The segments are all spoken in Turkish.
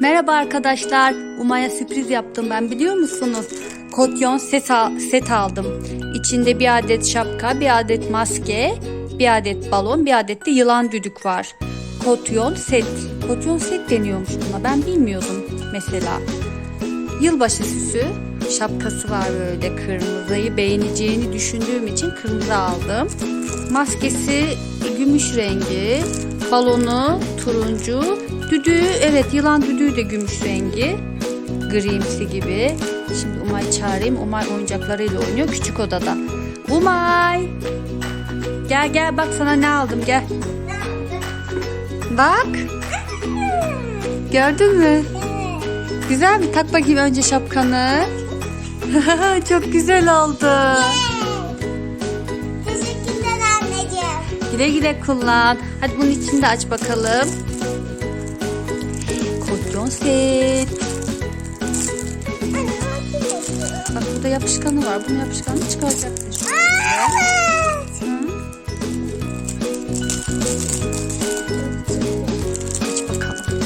Merhaba arkadaşlar. Umay'a sürpriz yaptım ben biliyor musunuz? Kotyon set, al- set aldım. İçinde bir adet şapka, bir adet maske, bir adet balon, bir adet de yılan düdük var. Kotyon set. Kotyon set deniyormuş buna. Ben bilmiyordum mesela. Yılbaşı süsü. Şapkası var böyle kırmızıyı beğeneceğini düşündüğüm için kırmızı aldım. Maskesi gümüş rengi. Balonu turuncu. Düdüğü evet yılan düdüğü de gümüş rengi. Grimsi gibi. Şimdi Umay çağırayım. Umay oyuncaklarıyla oynuyor küçük odada. Umay! Gel gel bak sana ne aldım gel. Bak. Gördün mü? Güzel mi? Tak bakayım önce şapkanı. Çok güzel oldu. Teşekkürler anneciğim. Güle güle kullan. Hadi bunun içini de aç bakalım. Kotyon set. Bak burada yapışkanı var. Bunun yapışkanını çıkaracaksın. Şu- Aç bakalım.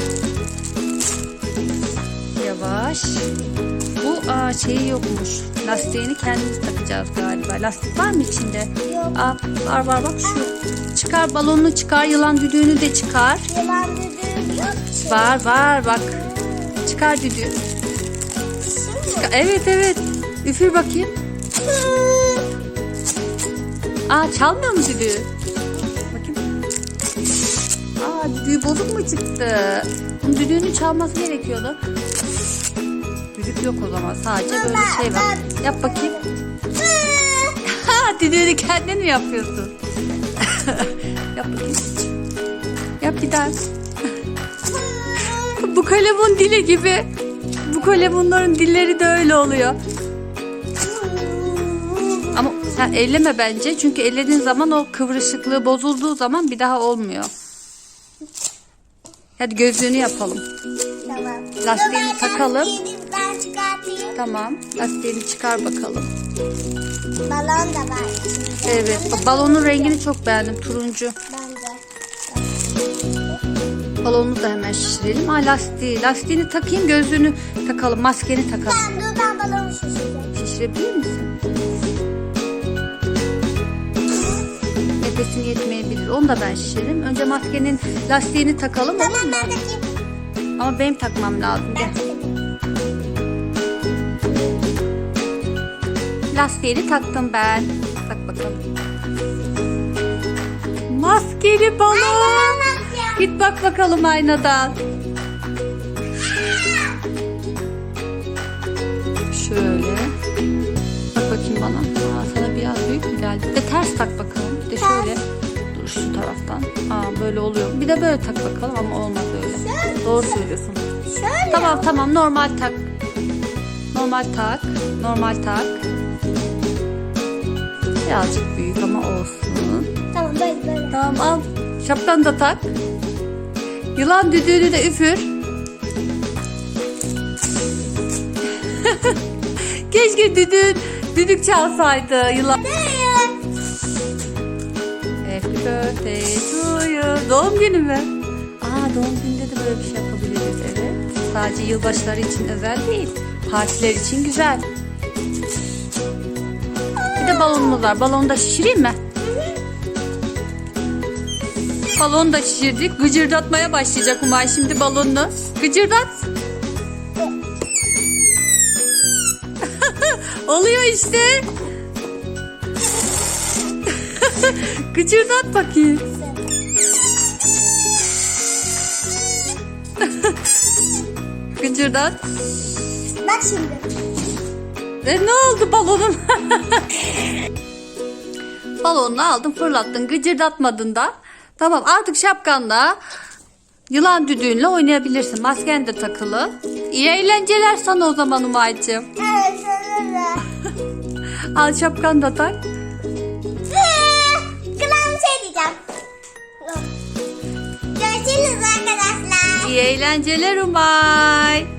Yavaş. Aa, şeyi yokmuş. Lastiğini kendimiz takacağız galiba. Lastik var mı içinde? Yok. Aa, var var bak şu. Çıkar balonunu çıkar. Yılan düdüğünü de çıkar. Yılan düdüğüm yok ki. Var var bak. Çıkar düdüğü. Çıkar. Evet evet. Üfür bakayım. Aa çalmıyor mu düdüğü? Bakayım. Aa düdüğü bozuk mu çıktı? Düdüğünü çalması gerekiyordu. Düdük yok o zaman. Sadece böyle şey var. Yap bakayım. Ha düdüğünü kendin mi yapıyorsun? Yap bakayım. Yap bir daha. Bu kalemun dili gibi. Bu kalemunların dilleri de öyle oluyor. Ama sen elleme bence. Çünkü ellediğin zaman o kıvrışıklığı bozulduğu zaman bir daha olmuyor. Hadi gözlüğünü yapalım. Tamam. Lastiğini takalım. Ben çıkartayım. Tamam. Lastiğini çıkar bakalım. Balon da var içinde. Evet. Balonun rengini çok beğendim. Turuncu. Ben de. Balonu da hemen şişirelim. Aa lastiği. Lastiğini takayım. Gözlüğünü takalım. Maskeni takalım. Ben dur ben balonu şişireceğim. Şişirebilir misin? Nefesin yetmeyebilir. Onu da ben şişiririm. Önce maskenin lastiğini takalım olur Tamam mu? ben takayım. Ama benim takmam lazım. Gel. Lastiğini taktım ben. Tak bakalım. Maskeli balon. Git bak bakalım aynadan. Şöyle. Bak bakayım bana. Aa, sana biraz büyük mü geldi? Bir de ters tak bakalım. Bir de şöyle. Dur şu taraftan. Aa, böyle oluyor. Bir de böyle tak bakalım ama olmaz öyle. Doğru söylüyorsun. Şöyle. Tamam tamam normal tak. Normal tak. Normal tak. Birazcık büyük ama olsun. Tamam böyle böyle. Tamam al. Şapkanı da tak. Yılan düdüğünü de üfür. Keşke düdüğün düdük çalsaydı yılan. Happy birthday to you. Doğum günü mü? Aa doğum gününde de böyle bir şey yapabiliriz evet. Sadece yılbaşları için özel değil. Partiler için güzel. Bir de balonumuz var. Balonu da şişireyim mi? Balonu da şişirdik. Gıcırdatmaya başlayacak Umay şimdi balonunu. Gıcırdat. Oluyor işte. Gıcırdat bakayım. Gıcırdat. Bak şimdi. E, ne oldu balonun? Balonunu aldın fırlattın gıcırdatmadın da. Tamam artık şapkanla yılan düdüğünle oynayabilirsin. Masken de takılı. İyi eğlenceler sana o zaman Umay'cığım. Evet sana da. Al şapkanı da tak. Kılan bir şey diyeceğim. Görüşürüz arkadaşlar. İyi eğlenceler Umay.